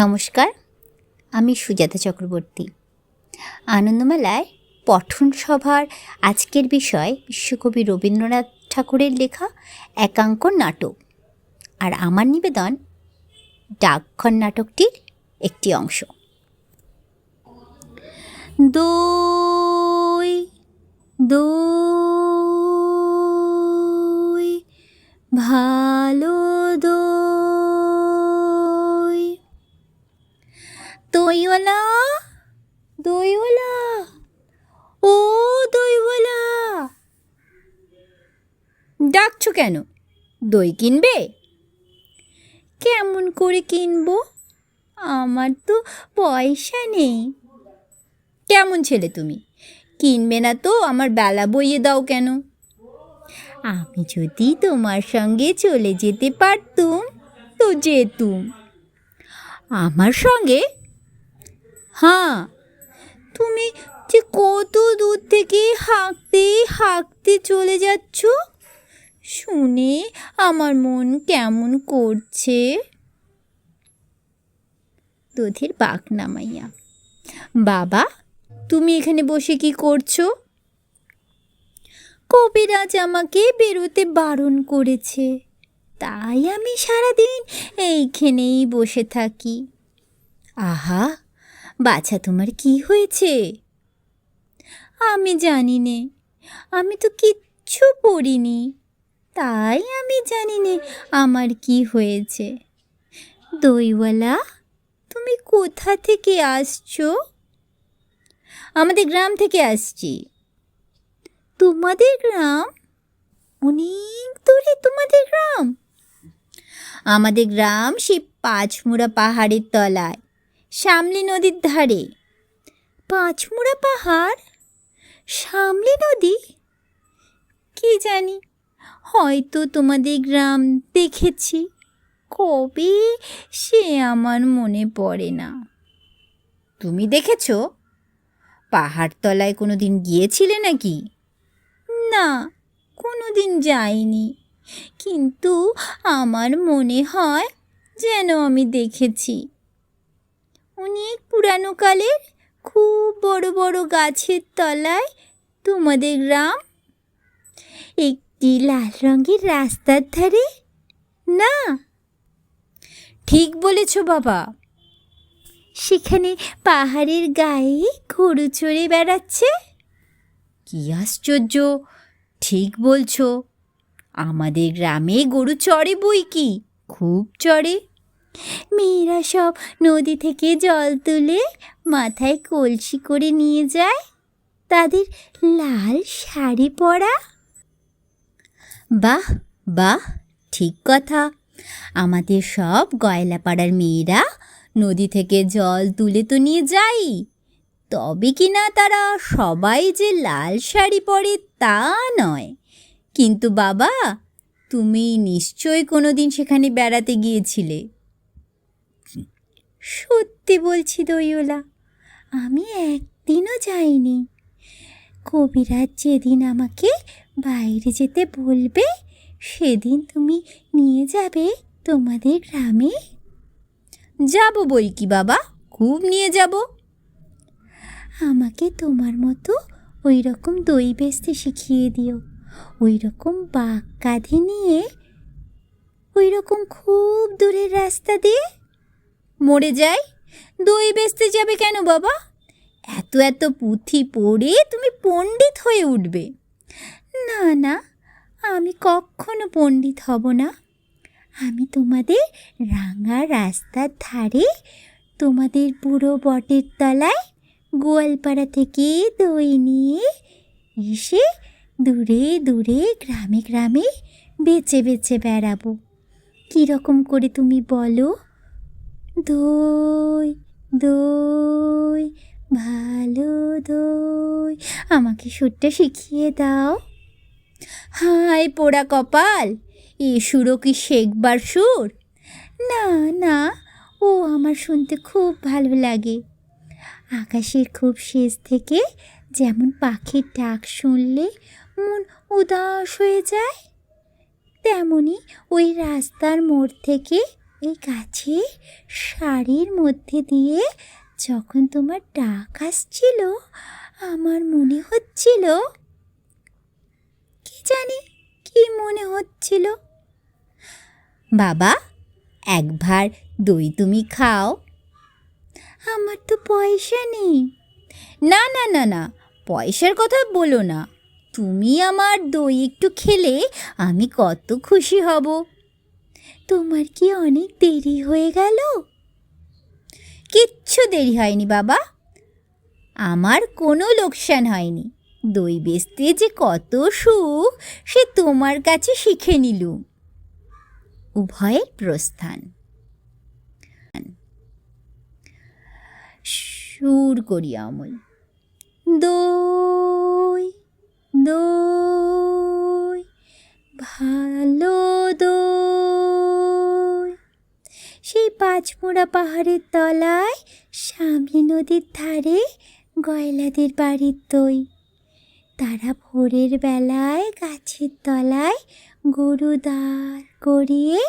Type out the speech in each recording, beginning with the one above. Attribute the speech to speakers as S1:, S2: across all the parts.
S1: নমস্কার, আমি সুজাতা চক্রবর্তী। আনন্দমেলায় পঠন সভার আজকের বিষয় বিশ্বকবি রবীন্দ্রনাথ ঠাকুরের লেখা একাঙ্ক নাটক আর আমার নিবেদন ডাকঘর নাটকটির একটি অংশ। দই দই, ভালো দই দইওয়ালা? দইওয়ালা? ও দইওয়ালা। ডাকছো কেন? দই কিনবে? কেমন করে কিনবো? আমার তো পয়সা নেই। কেমন ছেলে তুমি? কিনবে না তো? আমার বেলা বইয়ে দাও কেন? আমি যদি তোমার সঙ্গে চলে যেতে পারতুম, তো যেতুম। আমার সঙ্গে হ্যাঁ। তুমি যে কত দূর থেকে হাঁকতে হাঁকতে চলে যাচ্ছ, শুনে আমার মন কেমন করছে? দুধের বাক নামাইয়া বাবা, তুমি এখানে বসে কি করছ? কবিরাজ আমাকে বেরোতে বারণ করেছে। তাই আমি সারাদিন এইখানেই বসে থাকি। আহা বাছা, তোমার কি হয়েছে? আমি জানি নে আমি তো কিচ্ছু পড়িনি। তাই আমি জানি নে আমার কি হয়েছে? দইওয়ালা, তুমি কোথা থেকে আসছো? আমাদের গ্রাম থেকে আসছি। তোমাদের গ্রাম? অনেক দূরে তোমাদের গ্রাম। আমাদের গ্রাম সেই পাঁচমুড়া পাহাড়ের তলায়। শামলি নদীর ধারে। পাঁচমুড়া পাহাড়? শামলি নদী? কি জানি? হয়তো তোমাদের গ্রাম দেখেছি। কবে সে আমার মনে পড়ে না। তুমি দেখেছ? পাহাড়তলায় কোনো দিন গিয়েছিলে নাকি? না কোনো দিন যাইনি। কিন্তু আমার মনে হয় যেন আমি দেখেছি। অনেক পুরানো কালের খুব বড় বড় গাছের তলায় তোমাদের গ্রাম? একটি লাল রঙের রাস্তার ধারে? না। ঠিক বলেছ বাবা। সেখানে পাহাড়ের গায়ে গরু চড়ে বেড়াচ্ছে। কি আশ্চর্য। ঠিক বলছো। আমাদের গ্রামে গরু চড়ে বই কি? খুব চড়ে। মেয়েরা সব নদী থেকে জল তুলে মাথায় কলসি করে নিয়ে যায়। তাদের লাল শাড়ি পরা। বাহ বাহ, ঠিক কথা। আমাদের সব গয়লাপাড়ার মেয়েরা নদী থেকে জল তুলে তো নিয়ে যাই। তবে কি না তারা সবাই যে লাল শাড়ি পরে তা নয়। কিন্তু বাবা, তুমি নিশ্চয়ই কোনো দিন সেখানে বেড়াতে গিয়েছিলে। সত্যি বলছি দইওলা আমি একদিনও যাইনি। কবিরাজ যেদিন আমাকে বাইরে যেতে বলবে, সেদিন তুমি নিয়ে যাবে তোমাদের গ্রামে। যাব বই কি বাবা, খুব নিয়ে যাব। আমাকে তোমার মতো ওই রকম দই বেচতে শিখিয়ে দিও ওই রকম বাঘ কাঁধে নিয়ে ওই রকম খুব দূরের রাস্তা দিয়ে মরে যাই দই বেচতে যাবে কেন বাবা? এত এত পুঁথি পড়ে তুমি পণ্ডিত হয়ে উঠবে। না না, আমি কখনো পণ্ডিত হব না। আমি তোমাদের রাঙা রাস্তার ধারে, তোমাদের বুড়ো বটের তলায় গোয়ালপাড়া থেকে দই নিয়ে এসে দূরে দূরে গ্রামে গ্রামে বেচে বেচে বেড়াবো। কীরকম করে তুমি বলো? দই দই, ভালো দই। আমাকে সুরটা শিখিয়ে দাও। হায় পোড়া কপাল, এ সুরও কি শেখবার সুর? না না, ও আমার শুনতে খুব ভালো লাগে। আকাশের খুব শেষ থেকে যেমন পাখির ডাক শুনলে মন উদাস হয়ে যায়, তেমনি ওই রাস্তার মোড় থেকে এই গাছের শাড়ির মধ্যে দিয়ে যখন তোমার ডাক আসছিল, আমার মনে হচ্ছিল, কি জানি কি মনে হচ্ছিল? বাবা, একবার দই তুমি খাও। আমার তো পয়সা নেই। না না না না, পয়সার কথা বলো না। তুমি আমার দই একটু খেলে আমি কত খুশি হব। তোমার কি অনেক দেরি হয়ে গেল? কিচ্ছু দেরি হয়নি, বাবা। আমার কোনো লোকসান হয়নি। দই বেচতে যে কত সুখ, সে তোমার কাছে শিখে নিলুম। উভয়ের প্রস্থান। সুর করি অমল। দই দই। ভালো দই সেই পাঁচমোড়া পাহাড়ের তলায় সামনে নদীর ধারে গয়লাদের বাড়ির দই। তারা ভোরের বেলায় গাছের তলায় গরু দাঁড় করিয়ে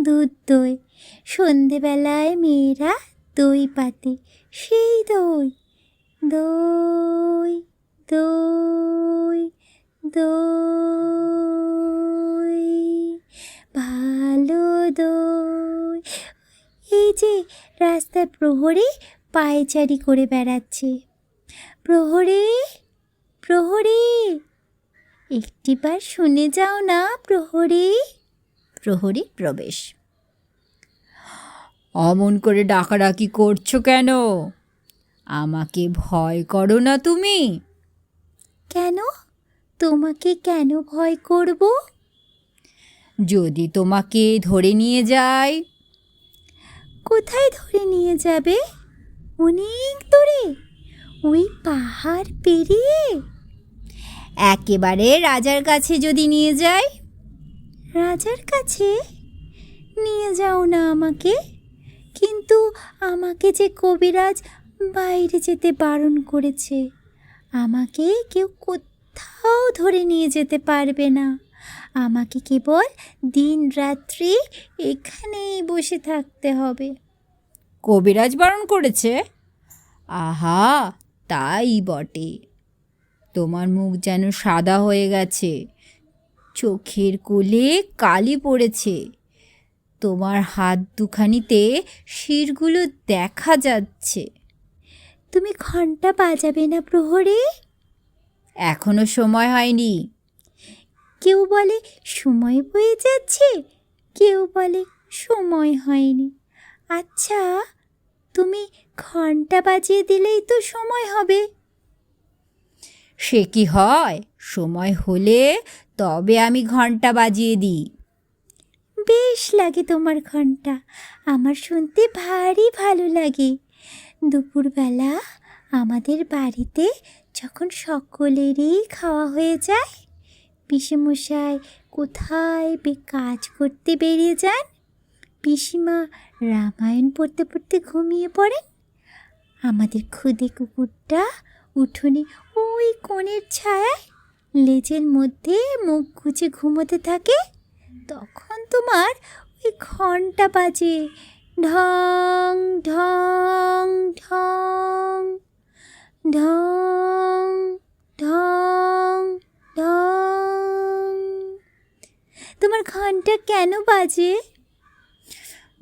S1: দুধ দই। সন্ধেবেলায় মেয়েরা দই পাতে। সেই দই দই দই। দই ভালো দই। এই যে রাস্তায় প্রহরে পায়চারি করে বেড়াচ্ছে। প্রহরে প্রহরী একটিবার শুনে যাও না প্রহরে। প্রহরী প্রবেশ।
S2: অমন করে ডাকাডাকি করছ কেন? আমাকে ভয় করো না তুমি।
S1: কেন? তোমাকে কেন ভয় করব?
S2: যদি তোমাকে ধরে নিয়ে যায়
S1: কোথায় ধরে নিয়ে যাবে? অনেক দূরে। ওই পাহাড় পেরিয়ে।
S2: একেবারে রাজার কাছে যদি নিয়ে যায়
S1: রাজার কাছে? নিয়ে যাও না আমাকে। কিন্তু আমাকে যে কবিরাজ বাইরে যেতে বারণ করেছে, আমাকে কেউ কোথাও ধরে নিয়ে যেতে পারবে না। আমাকে কেবল দিন রাত্রি এখানেই বসে থাকতে হবে।
S2: কবিরাজ বারণ করেছে? আহা তাই বটে। তোমার মুখ যেন সাদা হয়ে গেছে। চোখের কোলে কালি পড়েছে। তোমার হাত দুখানিতে শিরগুলো দেখা যাচ্ছে।
S1: তুমি ঘণ্টা বাজাবে না প্রহরে?
S2: এখনও সময় হয়নি।
S1: কেউ বলে সময় বয়ে যাচ্ছে, কেউ বলে সময় হয়নি। আচ্ছা তুমি ঘণ্টা বাজিয়ে দিলেই তো সময় হবে।
S2: সে কি হয়? সময় হলে তবে আমি ঘণ্টা বাজিয়ে দিই।
S1: বেশ লাগে তোমার ঘণ্টা। আমার শুনতে ভারী ভালো লাগে। দুপুরবেলা আমাদের বাড়িতে যখন সকলেরই খাওয়া হয়ে যায়, পিসেমশাই কোথায় বে কাজ করতে বেরিয়ে যান? পিসিমা রামায়ণ পড়তে পড়তে ঘুমিয়ে পড়েন। আমাদের খুদে কুকুরটা উঠোনে ওই কোণের ছায়ায় লেজের মধ্যে মুখ গুজে ঘুমোতে থাকে। তখন তোমার ওই ঘণ্টা বাজে। ঢং ঢং ঢং। ঢং ঢং ঢং তোমার ঘণ্টা কেন বাজে?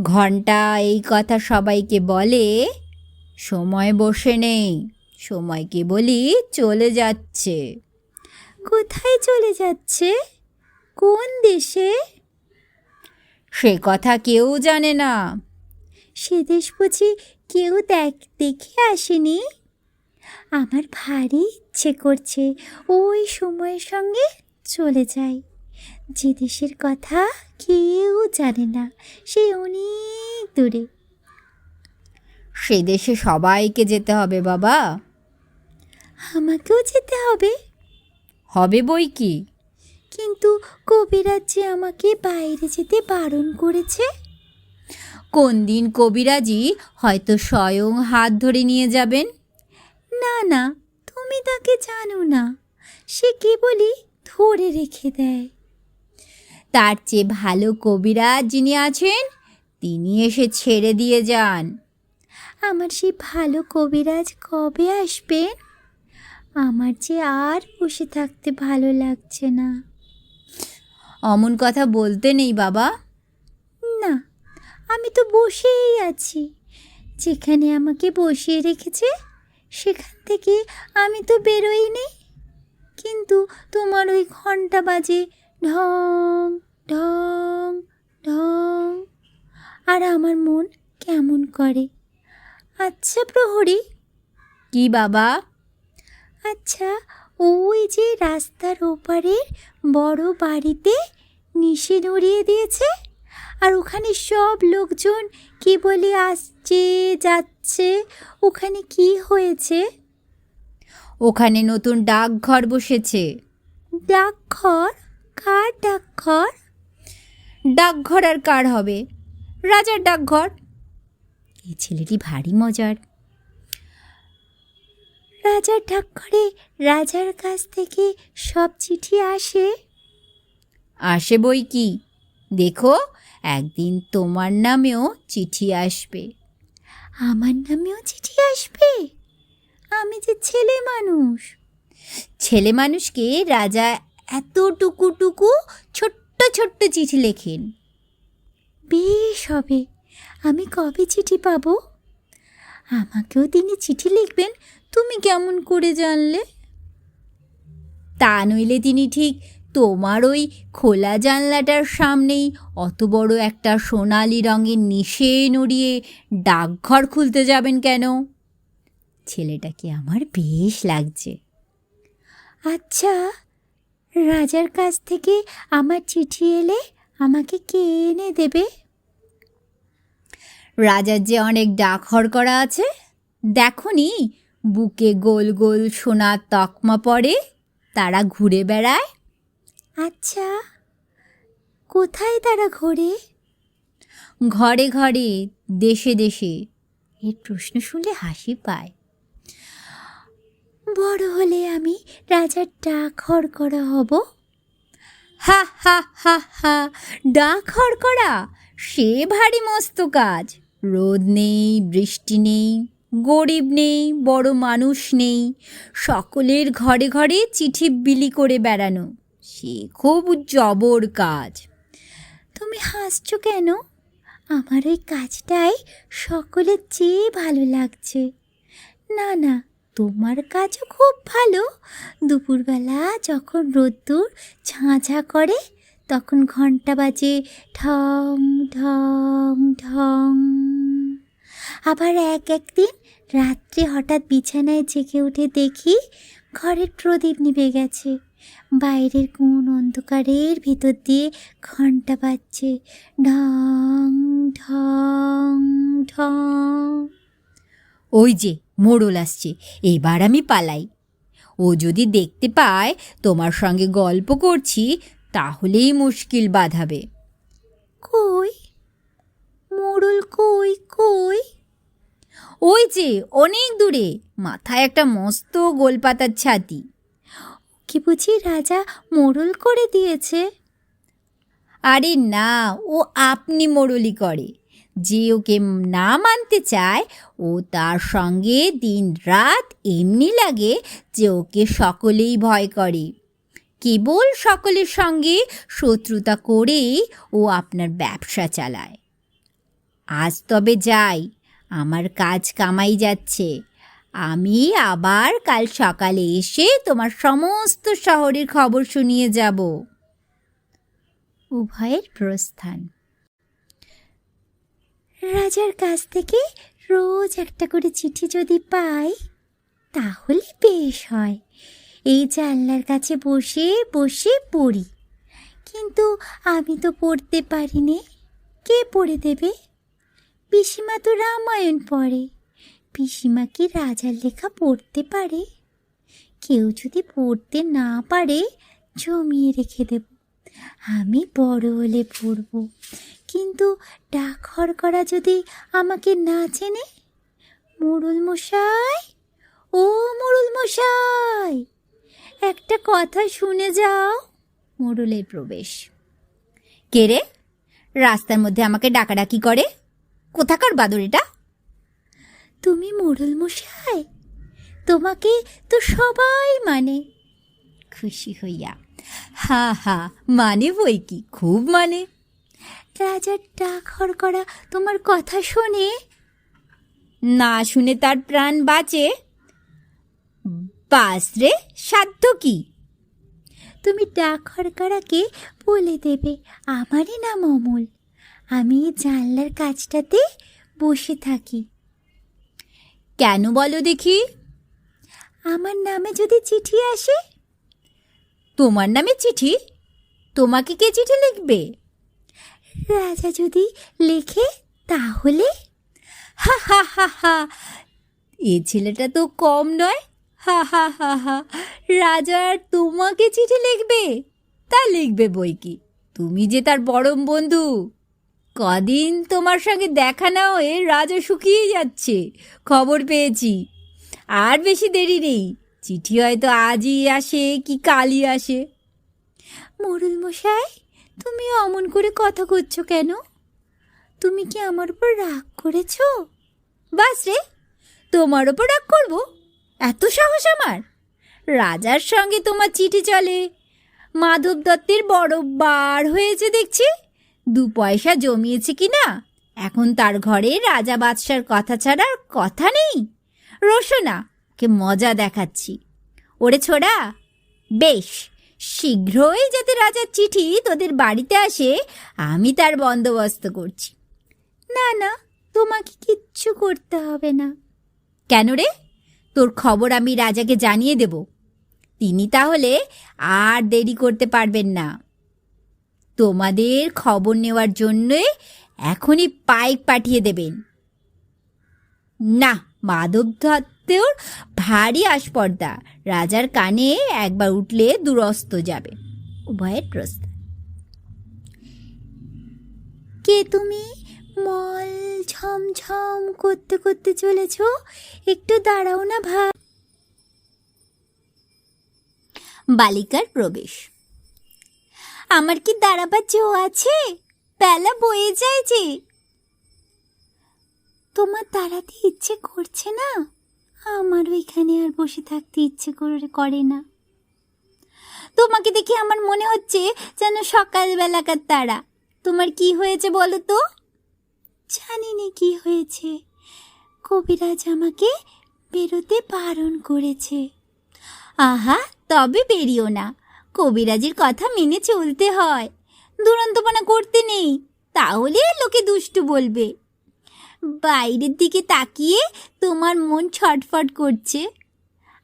S2: ঘণ্টা এই কথা সবাইকে বলে সময় বসে নেই সময় কেবলই চলে যাচ্ছে।
S1: কোথায় চলে যাচ্ছে? কোন দেশে?
S2: সে কথা কেউ জানে না।
S1: সে দেশ বুঝি কেউ দেখ দেখে আসেনি? আমার ভারী ইচ্ছে করছে ওই সময়ের সঙ্গে চলে যাই। যে দেশের কথা কেউ জানে না সে অনেক দূরে।
S2: সে দেশে সবাইকে যেতে হবে বাবা।
S1: আমাকেও যেতে হবে।
S2: হবে বই কি?
S1: কিন্তু কবিরাজ যে আমাকে বাইরে যেতে বারণ করেছে?
S2: কোন দিন কবিরাজি হয়তো স্বয়ং হাত ধরে নিয়ে যাবেন।
S1: না না, তুমি তাকে জানো না। সে কেবলই ধরে রেখে দেয়।
S2: তার চেয়ে ভালো কবিরাজ যিনি আছেন, তিনি এসে ছেড়ে দিয়ে যান।
S1: আমার সেই ভালো কবিরাজ কবে আসবেন? আমার যে আর বসে থাকতে ভালো লাগছে না।
S2: অমন কথা বলতে নেই, বাবা।
S1: না, আমি তো বসেই আছি। যেখানে আমাকে বসিয়ে রেখেছে সেখান থেকে আমি তো বেরোইনি। কিন্তু তোমার ওই ঘণ্টা বাজে। ঢং ঢং ঢং। আর আমার মন কেমন করে? আচ্ছা প্রহরী।
S2: কি বাবা?
S1: আচ্ছা ওই যে রাস্তার ওপারের বড় বাড়িতে নিশে নড়িয়ে দিয়েছে? আর ওখানে সব লোকজন কি বলে আসছে যাচ্ছে? ওখানে কি হয়েছে?
S2: ওখানে নতুন ডাকঘর বসেছে।
S1: ডাকঘর? কার ডাকঘর?
S2: ডাকঘর আর কার হবে? রাজার ডাকঘর।
S1: এই ছেলেটি ভারী মজার। রাজার ডাকঘরে রাজার কাছ থেকে সব চিঠি আসে?
S2: আসে বই কি? দেখো। একদিন তোমার নামেও চিঠি আসবে।
S1: আমার নামেও চিঠি আসবে? আমি যে ছেলে মানুষ।
S2: ছেলে মানুষকে রাজা এতটুকু টুকু ছোট্ট ছোট্ট চিঠি লেখেন।
S1: বেশ হবে, আমি কবে চিঠি পাবো? আমাকেও তিনি চিঠি লিখবেন, তুমি কেমন করে জানলে?
S2: তা নইলে তিনি ঠিক তোমার ওই খোলা জানলাটার সামনেই অত বড় একটা সোনালি রঙের নিশে নড়িয়ে ডাকঘর খুলতে যাবেন কেন? ছেলেটাকে আমার বেশ লাগছে।
S1: আচ্ছা রাজার কাছ থেকে আমার চিঠি এলে আমাকে কে এনে দেবে?
S2: রাজার যে অনেক ডাকঘর করা আছে, দেখনি বুকে গোল গোল সোনার তকমা পড়ে, তারা ঘুরে বেড়ায়?
S1: আচ্ছা কোথায় তারা ঘোরে?
S2: ঘরে ঘরে দেশে দেশে। এর প্রশ্ন শুনলে হাসি পায়।
S1: বড় হলে আমি রাজার ডাকঘর করা হব?
S2: হা হা হা হা ডাক করা সে ভারী মস্ত কাজ। রোদ নেই বৃষ্টি নেই গরিব নেই বড় মানুষ নেই। সকলের ঘরে ঘরে চিঠি বিলি করে বেড়ানো। সে খুব জবর কাজ।
S1: তুমি হাসছো কেন? আমার ওই কাজটাই সকলের চেয়ে ভালো লাগছে। না না, তোমার কাজও খুব ভালো। দুপুরবেলা যখন রোদ্দুর ঝাঁঝা করে, তখন ঘণ্টা বাজে ঠং ঠং ঠং আবার এক একদিন রাত্রে হঠাৎ বিছানায় জেগে উঠে দেখি ঘরের প্রদীপ নিভে গেছে। বাইরের কোন অন্ধকারের ভিতর দিয়ে ঘণ্টা বাজছে। ঢং ঢং ঢং।
S2: ওই যে মোড়ল আসছে। এবার আমি পালাই। ও যদি দেখতে পায় তোমার সঙ্গে গল্প করছি তাহলেই মুশকিল বাঁধাবে।
S1: কই? মোড়ল কই কই?
S2: ওই যে অনেক দূরে। মাথায় একটা মস্ত গোলপাতার ছাতি।
S1: কি বুঝি রাজা মোড়ল করে দিয়েছে?
S2: আরে না, ও আপনি মোড়লি করে। যে ওকে না মানতে চায়, ও তার সঙ্গে দিন রাত এমনি লাগে যে ওকে সকলেই ভয় করে। কেবল সকলের সঙ্গে শত্রুতা করেই ও আপনার ব্যবসা চালায়। আজ তবে যাই, আমার কাজ কামাই যাচ্ছে। আমি আবার কাল সকালে এসে তোমার সমস্ত শহরের খবর শুনিয়ে যাব।
S1: উভয়ের প্রস্থান। রাজার কাছ থেকে রোজ একটা করে চিঠি যদি পাই, তাহলে বেশ হয়। এই জানলার কাছে বসে বসে পড়ি। কিন্তু আমি তো পড়তে পারি নে কে পড়ে দেবে? পিসিমা তো রামায়ণ পড়ে। পিসিমা কি রাজার লেখা পড়তে পারে? কেউ যদি পড়তে না পারে, জমিয়ে রেখে দেব। আমি বড় হলে পড়ব। কিন্তু ডাকঘর করা যদি আমাকে না চেনে? মোড়ল মশাই? ও মোড়ল মশাই! একটা কথা শুনে যাও।
S2: মোড়লের প্রবেশ। কে রে? রাস্তার মধ্যে আমাকে ডাকাডাকি করে? কোথাকার বাদর এটা?
S1: তুমি মোড়ল মশাই? তোমাকে তো সবাই মানে।
S2: খুশি হইয়া, হা হা মানে বই কি, খুব মানে।
S1: রাজার ডাক করা তোমার কথা শুনে?
S2: না শুনে তার প্রাণ বাঁচে? বাস রে, সাধ্য কি?
S1: তুমি ডাক হরকারাকে বলে দেবে, আমারই নাম অমল। আমি জানলার কাজটাতে বসে থাকি।
S2: কেন বলো দেখি?
S1: আমার নামে যদি চিঠি আসে?
S2: তোমার নামে চিঠি? তোমাকে কে চিঠি লিখবে?
S1: রাজা যদি লেখে তাহলে?
S2: হা হা হা হা। এ ছেলেটা তো কম নয়। হা হা হা হা। রাজা আর তোমাকে চিঠি লিখবে? তা লিখবে বই কি? তুমি যে তার পরম বন্ধু। কদিন তোমার সঙ্গে দেখা না হয়ে রাজা শুকিয়ে যাচ্ছে, খবর পেয়েছি। আর বেশি দেরি নেই, চিঠি হয়তো আজই আসে কি কালই আসে।
S1: মোড়ল মশাই, তুমি অমন করে কথা করছ কেন? তুমি কি আমার উপর রাগ করেছ?
S2: বাস রে, তোমার ওপর রাগ করব? এত সাহস আমার? রাজার সঙ্গে তোমার চিঠি চলে, মাধব দত্তের বড় বার হয়েছে দেখছি। দু পয়সা জমিয়েছে কি না এখন তার ঘরে রাজা বাদশার কথা ছাড়ার কথা নেই? রোশনা কে মজা দেখাচ্ছি। ওরে ছোড়া, বেশ, শীঘ্রই যাতে রাজার চিঠি তোদের বাড়িতে আসে, আমি তার বন্দোবস্ত করছি।
S1: না না, তোমাকে কিচ্ছু করতে হবে না।
S2: কেন রে? তোর খবর আমি রাজাকে জানিয়ে দেব। তিনি তাহলে আর দেরি করতে পারবেন না। তোমাদের খবর নেওয়ার জন্যে এখনই পাইক পাঠিয়ে দেবেন। না, মাধব দত্তের ভারী আস্পর্দা। রাজার কানে একবার উঠলে দুরস্ত যাবে। উভয়ের প্রস্তাব
S1: কে তুমি? মল ঝমঝম করতে করতে চলেছ? একটু দাঁড়াও না ভাই
S2: বালিকার প্রবেশ। আমার কি দাঁড়াবার জো আছে? বেলা বয়ে যায় যে।
S1: তোমার দাঁড়াতে ইচ্ছে করছে না? আমারও এখানে আর বসে থাকতে ইচ্ছে করে করে না।
S2: তোমাকে দেখে আমার মনে হচ্ছে যেন সকালবেলাকার তারা। তোমার কি হয়েছে বলো তো?
S1: জানি না কি হয়েছে। কবিরাজ আমাকে বেরোতে বারণ করেছে।
S2: আহা, তবে বেরিও না। কবিরাজির কথা মেনে চলতে হয়। দুরন্তপনা করতে নেই, তাহলে লোকে দুষ্টু বলবে। বাইরের দিকে তাকিয়ে তোমার মন ছটফট করছে।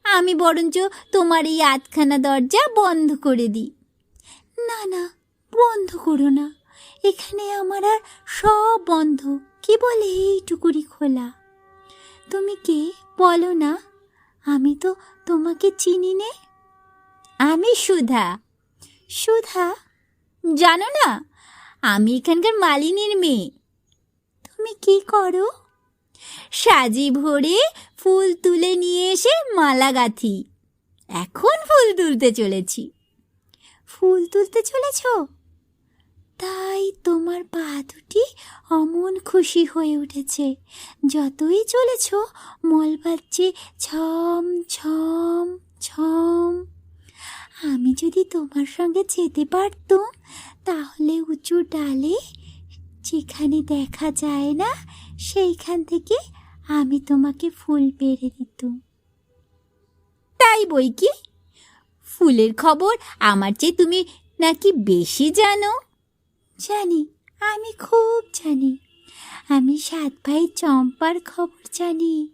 S2: আমি বরঞ্চ তোমার এই আধখানা দরজা বন্ধ করে দিই।
S1: না না, বন্ধ করো না। এখানে আমার আর সব বন্ধ। কি বলে এইটুকুরি খোলা? তুমি কে বলো না? আমি তো তোমাকে চিনি নে।
S2: আমি সুধা।
S1: সুধা,
S2: জানো না, আমি এখানকার মালিনীর মেয়ে।
S1: তুমি কি করো?
S2: সাজি ভরে ফুল তুলে নিয়ে এসে মালা গাঁথি। এখন ফুল তুলতে চলেছি।
S1: ফুল তুলতে চলেছ? তাই তোমার পা দুটি অমন খুশি হয়ে উঠেছে। যতই চলেছ, মল বাজছে ছম ছম ছম আমি যদি তোমার সঙ্গে যেতে পারতুম তাহলে উঁচু ডালে যেখানে দেখা যায় না সেইখান থেকে আমি তোমাকে ফুল পেরে দিতুম।
S2: তাই বই কি? ফুলের খবর আমার চেয়ে তুমি নাকি বেশি জানো?
S1: জানি আমি খুব জানি। আমি সাত ভাই চম্পার খবর জানি।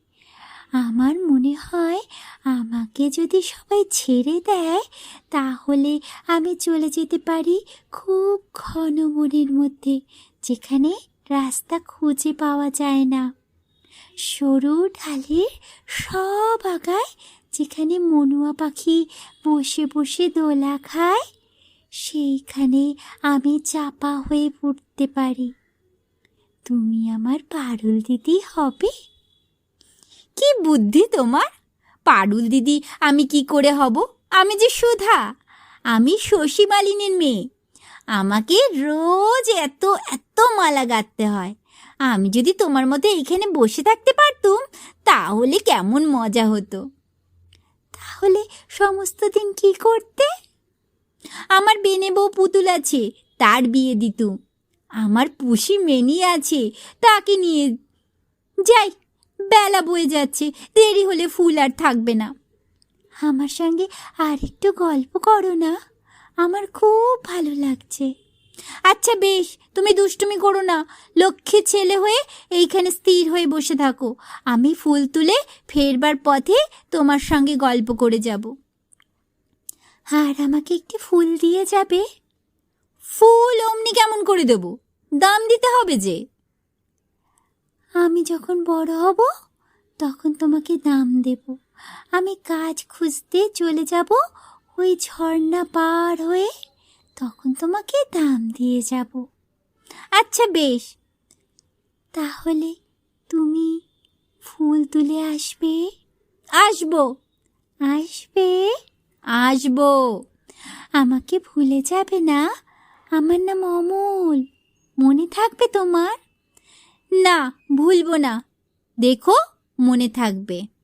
S1: আমার মনে হয় আমাকে যদি সবাই ছেড়ে দেয়, তাহলে আমি চলে যেতে পারি খুব ঘন বনের মধ্যে, যেখানে রাস্তা খুঁজে পাওয়া যায় না। সরু ঢালের সব আগায় যেখানে মনুয়া পাখি বসে বসে দোলা খায়, সেইখানে আমি চাপা হয়ে পড়তে পারি। তুমি আমার পারুল দিদি হবে?
S2: কি বুদ্ধি তোমার? পারুল দিদি, আমি কি করে হব? আমি যে সুধা। আমি শশী মালিনীর মেয়ে। আমাকে রোজ এত এত মালা গাঁথতে হয়। আমি যদি তোমার মতো এখানে বসে থাকতে পারতুম, তাহলে কেমন মজা হতো।
S1: তাহলে সমস্ত দিন কি করতে?
S2: আমার বেনে বউ পুতুল আছে, তার বিয়ে দিতুম। আমার পুষি মেনি আছে, তাকে নিয়ে যাই। বেলা বয়ে যাচ্ছে, দেরি হলে ফুল আর থাকবে না।
S1: আমার সঙ্গে আর একটু গল্প করো না, আমার খুব ভালো লাগছে।
S2: আচ্ছা বেশ, তুমি দুষ্টুমি করো না লক্ষ্মী ছেলে হয়ে এইখানে স্থির হয়ে বসে থাকো, আমি ফুল তুলে ফেরবার পথে তোমার সঙ্গে গল্প করে যাব।
S1: আর আমাকে একটি ফুল দিয়ে যাবে?
S2: ফুল অমনি কেমন করে দেব? দাম দিতে হবে যে।
S1: আমি যখন বড় হব, তখন তোমাকে দাম দেব। আমি কাজ খুঁজতে চলে যাব, ওই ঝর্ণা পার হয়ে তখন তোমাকে দাম দিয়ে যাব।
S2: আচ্ছা বেশ।
S1: তাহলে তুমি ফুল তুলে আসবে?
S2: আসব।
S1: আসবে?
S2: আসব।
S1: আমাকে ভুলে যাবে না? আমার নাম অমল। মনে থাকবে তোমার?
S2: না ভুলবো না। দেখো মনে থাকবে।